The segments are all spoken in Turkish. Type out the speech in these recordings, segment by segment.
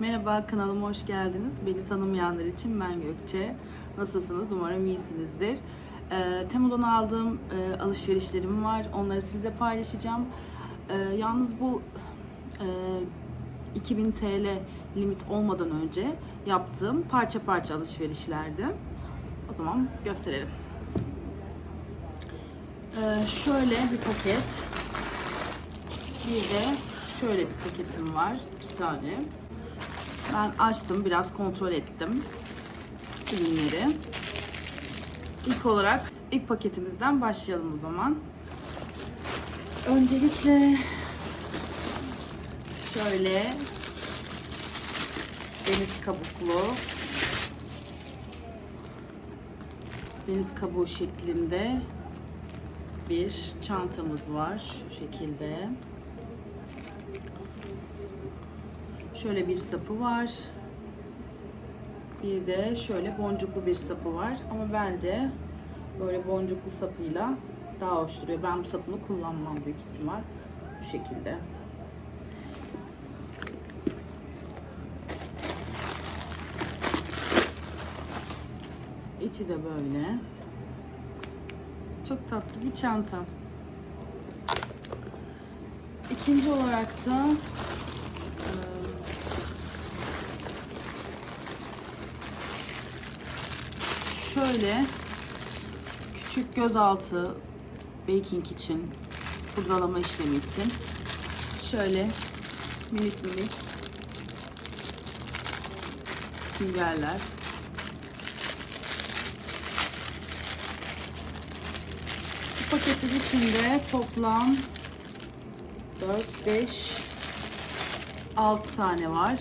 Merhaba kanalıma hoş geldiniz. Beni tanımayanlar için ben Gökçe. Nasılsınız? Umarım iyisinizdir. Ee, Temu'dan aldığım e, alışverişlerim var. Onları sizle paylaşacağım. Ee, yalnız bu e, 2000 TL limit olmadan önce yaptığım parça parça alışverişlerdi. O zaman gösterelim. Ee, şöyle bir paket. Bir de şöyle bir paketim var. iki tane. Ben açtım, biraz kontrol ettim ürünleri. İlk olarak ilk paketimizden başlayalım o zaman. Öncelikle şöyle deniz kabuklu deniz kabuğu şeklinde bir çantamız var şu şekilde. Şöyle bir sapı var. Bir de şöyle boncuklu bir sapı var. Ama bence böyle boncuklu sapıyla daha hoş duruyor. Ben bu sapını kullanmam büyük ihtimal. Bu şekilde. İçi de böyle. Çok tatlı bir çanta. İkinci olarak da şöyle küçük gözaltı baking için pudralama işlemi için şöyle minik minik süngerler. Bu paketin içinde toplam 4 5 6 tane var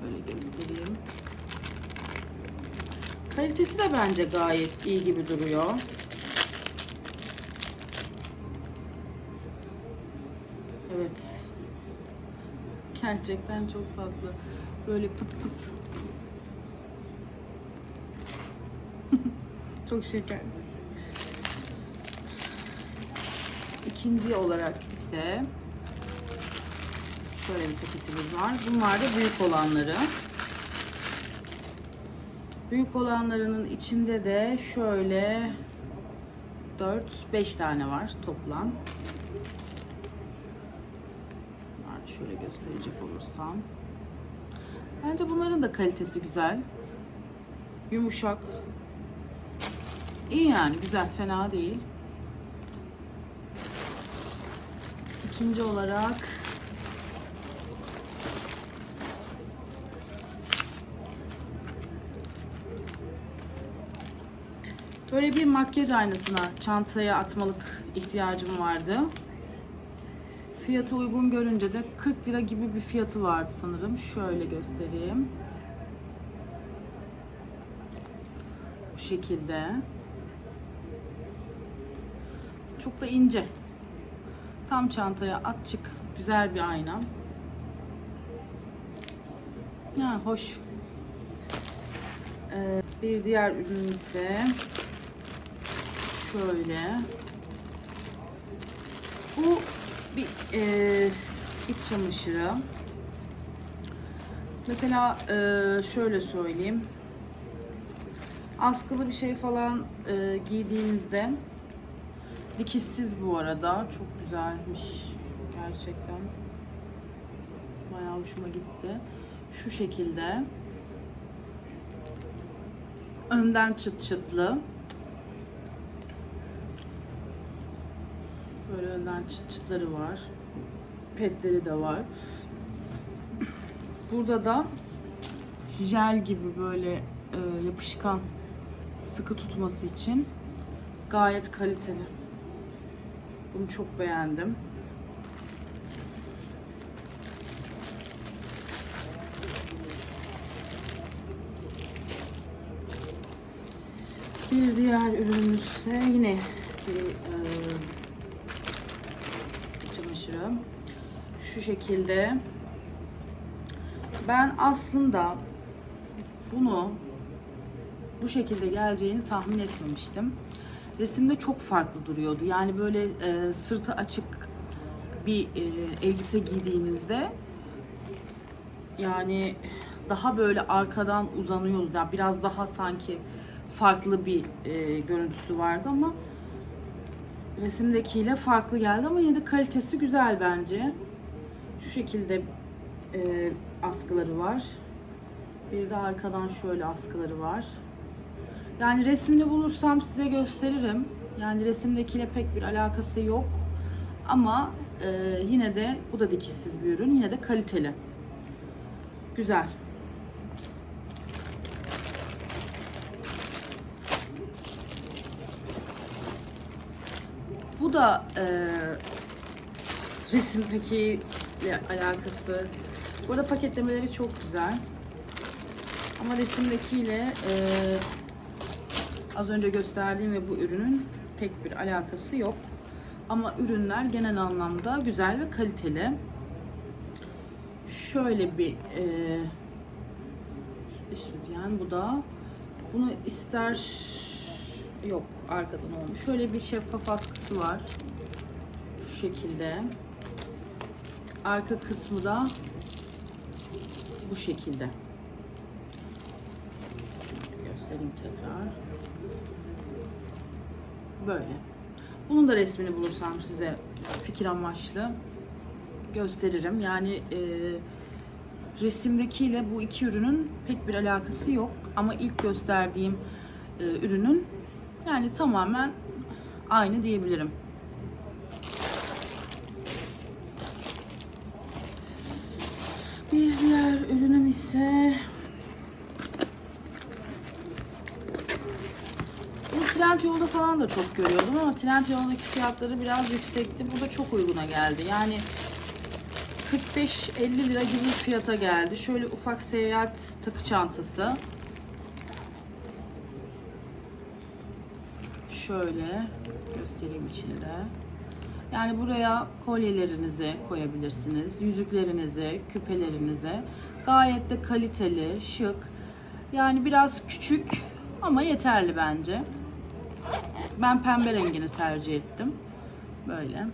şöyle göstereyim Kalitesi de bence gayet iyi gibi duruyor. Evet. Gerçekten çok tatlı. Böyle pıt pıt. çok şeker. İkinci olarak ise şöyle bir paketimiz var. Bunlar da büyük olanları. Büyük olanlarının içinde de şöyle 4-5 tane var toplam. Şöyle gösterecek olursam. Bence bunların da kalitesi güzel. Yumuşak. İyi yani güzel fena değil. İkinci olarak Böyle bir makyaj aynasına çantaya atmalık ihtiyacım vardı. Fiyatı uygun görünce de 40 lira gibi bir fiyatı vardı sanırım. Şöyle göstereyim. Bu şekilde. Çok da ince. Tam çantaya at çık. Güzel bir ayna. Ha, hoş. Ee, bir diğer ürün ise şöyle. Bu bir e, iç çamaşırı. Mesela e, şöyle söyleyeyim. Askılı bir şey falan e, giydiğinizde dikişsiz bu arada. Çok güzelmiş gerçekten. Bayağı hoşuma gitti. Şu şekilde. Önden çıt çıtlı. Böyle önden çıt çıtları var. Petleri de var. Burada da jel gibi böyle e, yapışkan sıkı tutması için gayet kaliteli. Bunu çok beğendim. Bir diğer ürünümüz ise yine bir e, çamaşırı. Şu şekilde. Ben aslında bunu bu şekilde geleceğini tahmin etmemiştim. Resimde çok farklı duruyordu. Yani böyle e, sırtı açık bir e, elbise giydiğinizde Yani daha böyle arkadan uzanıyordu. Yani biraz daha sanki farklı bir e, görüntüsü vardı ama resimdekiyle farklı geldi ama yine de kalitesi güzel bence. Şu şekilde e, askıları var. Bir de arkadan şöyle askıları var. Yani resmini bulursam size gösteririm. Yani resimdekiyle pek bir alakası yok. Ama e, yine de bu da dikişsiz bir ürün. Yine de kaliteli. Güzel. Bu da e, resimdekiyle alakası. Burada paketlemeleri çok güzel. Ama resimdekiyle e, az önce gösterdiğim ve bu ürünün pek bir alakası yok. Ama ürünler genel anlamda güzel ve kaliteli. Şöyle bir e, yani bu da bunu ister yok arkadan olmuş. Şöyle bir şeffaf askısı var. Şu şekilde. Arka kısmı da bu şekilde. Göstereyim tekrar. Böyle. Bunun da resmini bulursam size fikir amaçlı gösteririm. Yani e, resimdekiyle bu iki ürünün pek bir alakası yok. Ama ilk gösterdiğim e, ürünün yani tamamen aynı diyebilirim. Bir diğer ürünüm ise bu Trendyol'da falan da çok görüyordum ama Trendyol'daki fiyatları biraz yüksekti. Bu da çok uyguna geldi. Yani 45-50 lira gibi fiyata geldi. Şöyle ufak seyahat takı çantası. Şöyle göstereyim içini de. Yani buraya kolyelerinizi koyabilirsiniz, yüzüklerinizi, küpelerinizi. Gayet de kaliteli, şık. Yani biraz küçük ama yeterli bence. Ben pembe rengini tercih ettim. Böyle.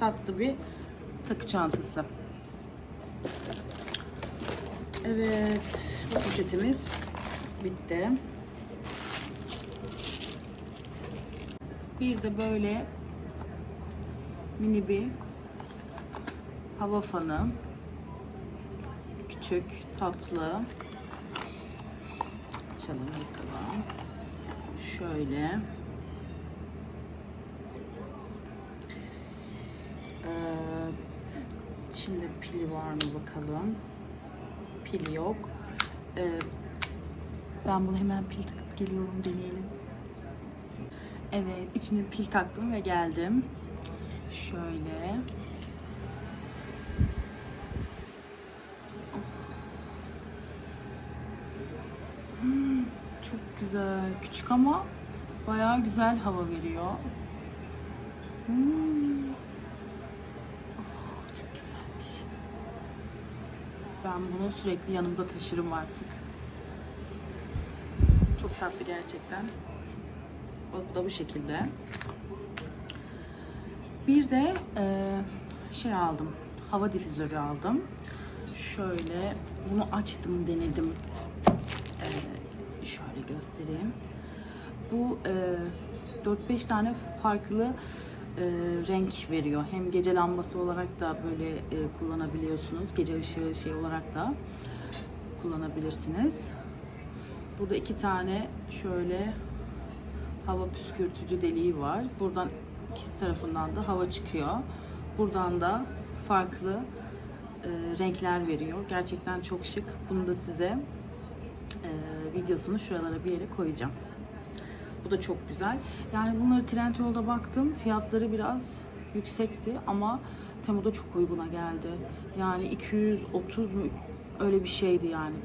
Tatlı bir takı çantası. Evet, bu poşetimiz bitti. Bir de böyle mini bir hava fanı. Küçük, tatlı. Açalım bakalım. Şöyle. Ee, içinde pili var mı bakalım. Pili yok. Ee, ben bunu hemen pil takıp geliyorum deneyelim. Evet, içine pil taktım ve geldim. Şöyle. Hmm, çok güzel. Küçük ama bayağı güzel hava veriyor. Hmm. Oh, çok güzelmiş. Ben bunu sürekli yanımda taşırım artık. Çok tatlı gerçekten. Bu da bu şekilde. Bir de e, şey aldım. Hava difüzörü aldım. Şöyle bunu açtım denedim. E, şöyle göstereyim. Bu e, 4-5 tane farklı e, renk veriyor. Hem gece lambası olarak da böyle e, kullanabiliyorsunuz. Gece ışığı şey olarak da kullanabilirsiniz. Burada iki tane şöyle hava püskürtücü deliği var. Buradan ikisi tarafından da hava çıkıyor. Buradan da farklı e, renkler veriyor. Gerçekten çok şık. Bunu da size e, videosunu şuralara bir yere koyacağım. Bu da çok güzel. Yani bunları Trendyol'da baktım. Fiyatları biraz yüksekti ama Temu'da çok uyguna geldi. Yani 230 mu öyle bir şeydi yani.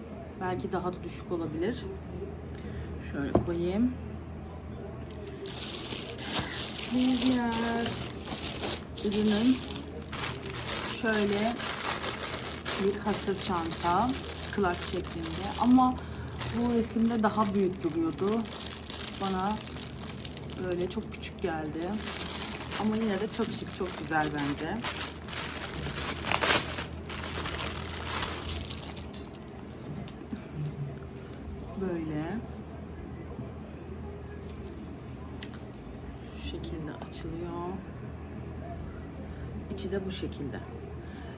Belki daha da düşük olabilir. Şöyle koyayım. Diğer ürünüm şöyle bir hasır çanta klak şeklinde ama bu resimde daha büyük duruyordu. Bana böyle çok küçük geldi. Ama yine de çok şık, çok güzel bence. Açılıyor. İçi de bu şekilde.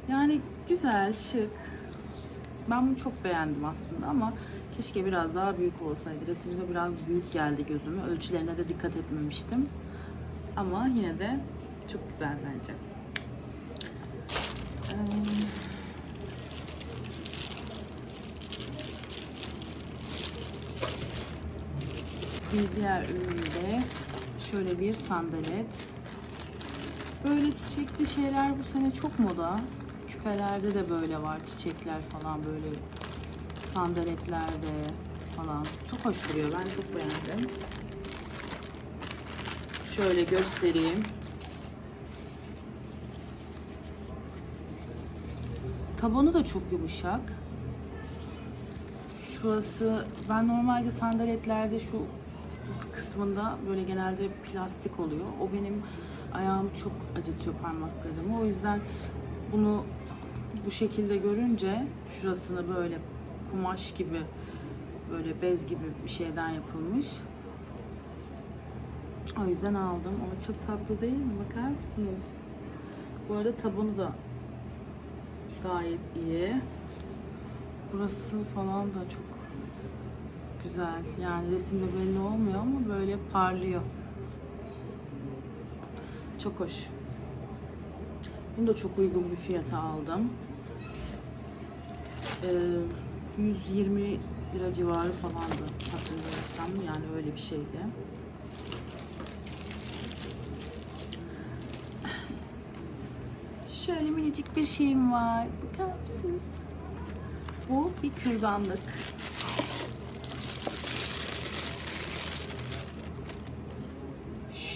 Yani güzel, şık. Ben bunu çok beğendim aslında ama keşke biraz daha büyük olsaydı. Resimde biraz büyük geldi gözüme. Ölçülerine de dikkat etmemiştim. Ama yine de çok güzel bence. Ee, Bir diğer üründe şöyle bir sandalet. Böyle çiçekli şeyler bu sene çok moda. Küpelerde de böyle var çiçekler falan böyle sandaletlerde falan. Çok hoş duruyor. Ben çok beğendim. Şöyle göstereyim. Tabanı da çok yumuşak. Şurası ben normalde sandaletlerde şu kısmında böyle genelde plastik oluyor. O benim ayağımı çok acıtıyor parmaklarımı. O yüzden bunu bu şekilde görünce şurasını böyle kumaş gibi böyle bez gibi bir şeyden yapılmış. O yüzden aldım ama çok tatlı değil mi? Bakar mısınız? Bu arada tabanı da gayet iyi. Burası falan da çok güzel. Yani resimde belli olmuyor ama böyle parlıyor. Çok hoş. Bunu da çok uygun bir fiyata aldım. Ee, 120 lira civarı falandı hatırlıyorsam. Yani öyle bir şeydi. Şöyle minicik bir şeyim var. Bakar mısınız? Bu bir kürdanlık.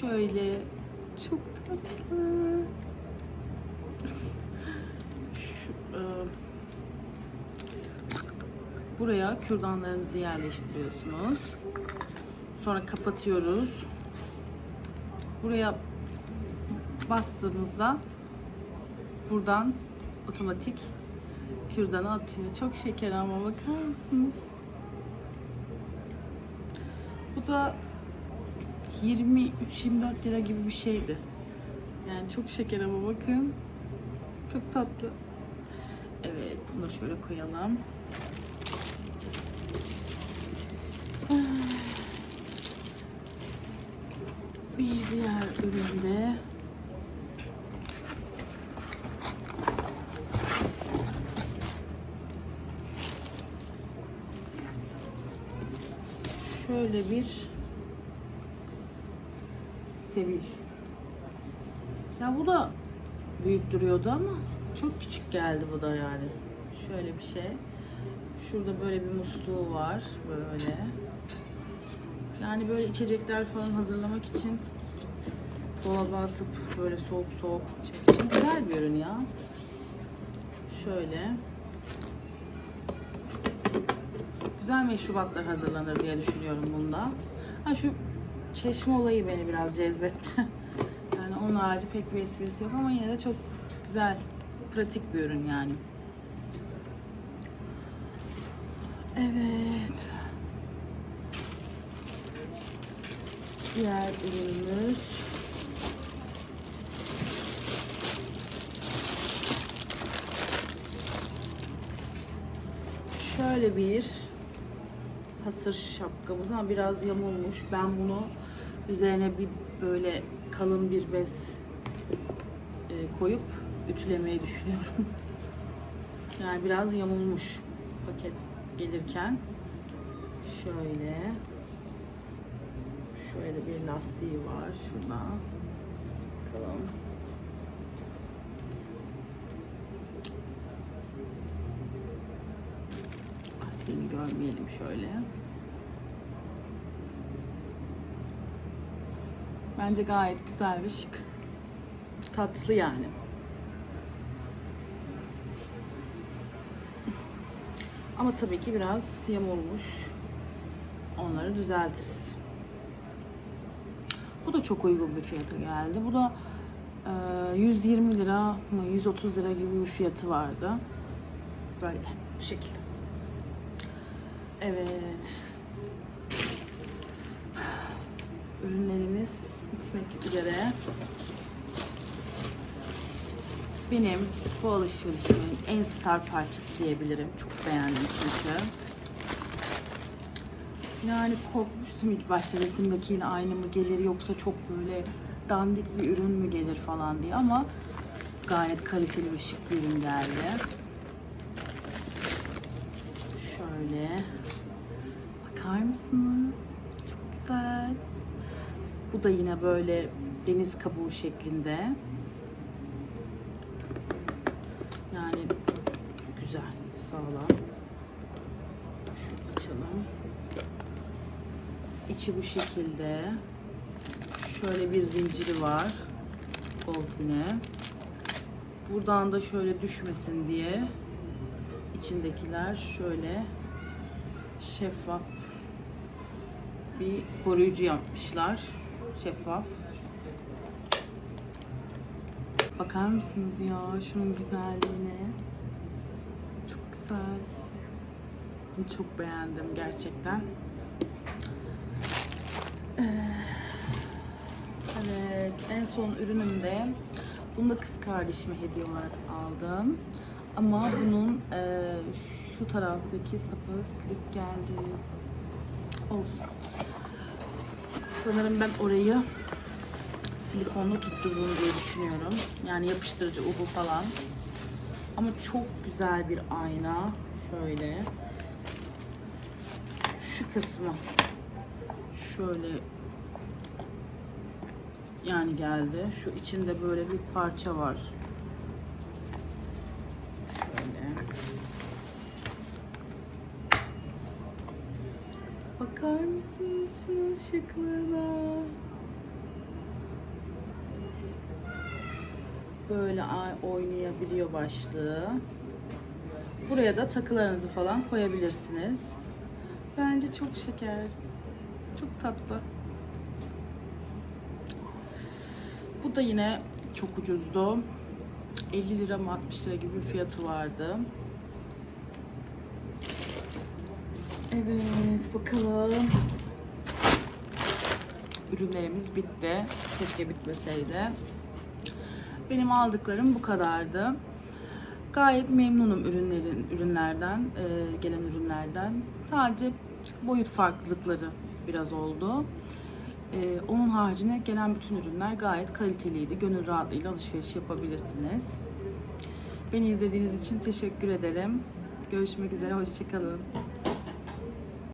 Şöyle çok tatlı. Şu, e, buraya kürdanlarınızı yerleştiriyorsunuz. Sonra kapatıyoruz. Buraya bastığımızda buradan otomatik kürdanı atıyor. Çok şeker ama bakar mısınız? Bu da 23-24 lira gibi bir şeydi. Yani çok şeker ama bakın. Çok tatlı. Evet bunu şöyle koyalım. Bir diğer üründe şöyle bir Sevil. Ya bu da büyük duruyordu ama çok küçük geldi bu da yani. Şöyle bir şey. Şurada böyle bir musluğu var böyle. Yani böyle içecekler falan hazırlamak için dolaba atıp böyle soğuk soğuk içmek için güzel bir ürün ya. Şöyle. Güzel meşrubatlar hazırlanır diye düşünüyorum bunda. Ha şu çeşme olayı beni biraz cezbetti. Yani onun harici pek bir esprisi yok ama yine de çok güzel, pratik bir ürün yani. Evet. Diğer ürünümüz şöyle bir hasır şapkamız ama biraz yamulmuş. Ben bunu üzerine bir böyle kalın bir bez e, koyup ütülemeyi düşünüyorum. Yani biraz yamulmuş paket gelirken. Şöyle. Şöyle bir lastiği var şurada. Bakalım. Lastiğini görmeyelim şöyle. Bence gayet güzel ve şık. Tatlı yani. Ama tabii ki biraz yamulmuş. Onları düzeltiriz. Bu da çok uygun bir fiyata geldi. Bu da e, 120 lira mı 130 lira gibi bir fiyatı vardı. Böyle bu şekilde. Evet. ürünlerimiz bitmek üzere. Benim bu alışverişimin en star parçası diyebilirim. Çok beğendim çünkü. Yani korkmuştum ilk başta resimdekiyle aynı mı gelir yoksa çok böyle dandik bir ürün mü gelir falan diye ama gayet kaliteli ve şık bir ürün geldi. Şöyle bakar mısınız? Çok güzel. Bu da yine böyle deniz kabuğu şeklinde. Yani güzel, sağlam. Şunu açalım. İçi bu şekilde. Şöyle bir zinciri var. Gold yine. Buradan da şöyle düşmesin diye içindekiler şöyle şeffaf bir koruyucu yapmışlar. Şeffaf. Bakar mısınız ya şunun güzelliğine? Çok güzel. Çok beğendim gerçekten. Evet, en son ürünüm de bunu da kız kardeşime hediye olarak aldım. Ama bunun e, şu taraftaki sapı kırık geldi. Olsun. Sanırım ben orayı silikonla tuttururum diye düşünüyorum. Yani yapıştırıcı ubu falan. Ama çok güzel bir ayna. Şöyle. Şu kısmı şöyle yani geldi. Şu içinde böyle bir parça var. Şöyle. Bakar mısınız şunun şıklığına? Böyle ay- oynayabiliyor başlığı. Buraya da takılarınızı falan koyabilirsiniz. Bence çok şeker. Çok tatlı. Bu da yine çok ucuzdu. 50 lira mı 60 lira gibi bir fiyatı vardı. Evet bakalım. Ürünlerimiz bitti. Keşke bitmeseydi. Benim aldıklarım bu kadardı. Gayet memnunum ürünlerin ürünlerden, e, gelen ürünlerden. Sadece boyut farklılıkları biraz oldu. E, onun haricinde gelen bütün ürünler gayet kaliteliydi. Gönül rahatlığıyla alışveriş yapabilirsiniz. Beni izlediğiniz için teşekkür ederim. Görüşmek üzere, hoşçakalın.